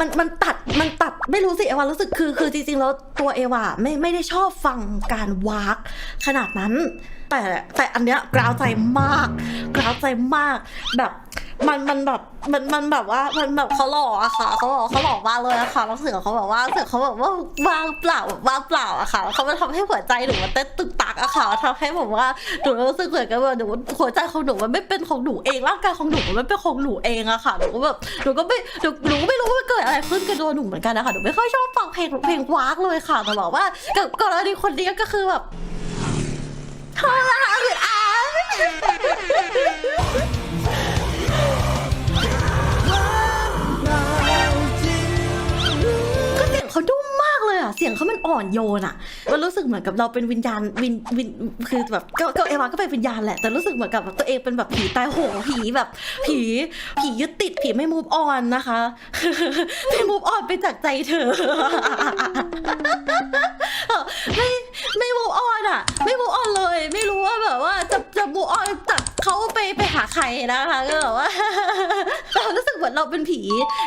มันมันตัดมันตัดไม่รู้สิเอวารู้สึกคือคือจริงๆแล้วตัวเอวาไม่ไม่ได้ชอบฟังการวากขนาดนั้น แต่แต่อันเนี้ยกราวใจมากกราวใจมาก แบบมันมันแบบมันมันแบบว่ามันแบบเขาหล่ออะค่ะเขาบอกเขาหล่อมากเลยอะค่ะแล้วเสือเขาบอกว่าเสือเขาแบบว่าวางเปล่าแบางเปล่าอะค่ะเขามาทำให้หัวใจหนูมันเต้นตึกตักอะค่ะทำให้แบบว่าหนูรู้สึกเหมือนกับว่าหนูหัวใจของหนูมันไม่เป็นของหนูเองร่างกายของหนูมันไม่เป็นของหนูเองอะค่ะหนูก็แบบหนูก็ไม่หนูหนูไม่รู้ ว่ามันเกิดอะไรขึ้นกับตัวหนูเหมือนกันนะคะหนูไม่ค่อยชอบฟังเพลงเพลงวากเลยค่ะแต่บอกว่ากับกรณีคนนี้ก็คือแบบเท่า สียงเขามันอ่อนโยนอะมันรู้สึกเหมือนกับเราเป็นวิญญาณวิญวิญคือแบบก็ก็เอวาก็เป็นวิญญาณแหละแต่รู้สึกเหมือนกับตัวเองเป็นแบบผีตายโหงผีแบบผีผียึดติดผีไม่มูฟออนนะคะไม่มูฟออนไปจากใจเธอไม่ไม่มูฟออนอะไม่มูฟออนเลย ไม่รู้ว่าแบบว่าจะจะมูฟออนจากเขาไปไปหาใครนะคะก็แบบว่าเรารู้ เราเป็นผี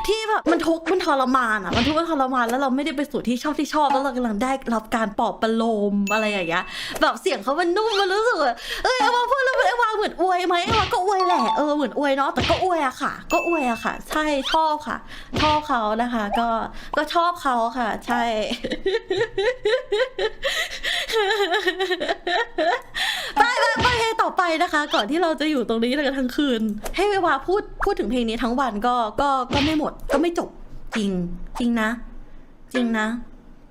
ที่แบบมันทุกข์มันทรมานอะ มันทุกข์มันทรมานแล้วเราไม่ได้ไปสู่ที่ชอบที่ชอบแล้วเรากำลังได้รับการปลอบประโลมอะไรอย่างเงี้ยแบบเสียงเขามันนุ่มมันรู้สึกว่าเอ้ยเอวาพูดแล้วมันเอวาเหมือนอวยไหมเอวาก็อวยแหละเออเหมือนอวยเนาะแต่ก็อวยอะค่ะ ก็อวยอะค่ะ ใช่ชอบค่ะ ชอบเขานะคะ ก็ก็ชอบเขาค่ะ ใช่ นะคะ ก่อนที่เราจะอยู่ตรงนี้กันทั้งคืน ให้เววาพูดพูดถึงเพลงนี้ทั้งวันก็ก็ก็ไม่หมดก็ไม่จบจริง จริงนะ จริงนะ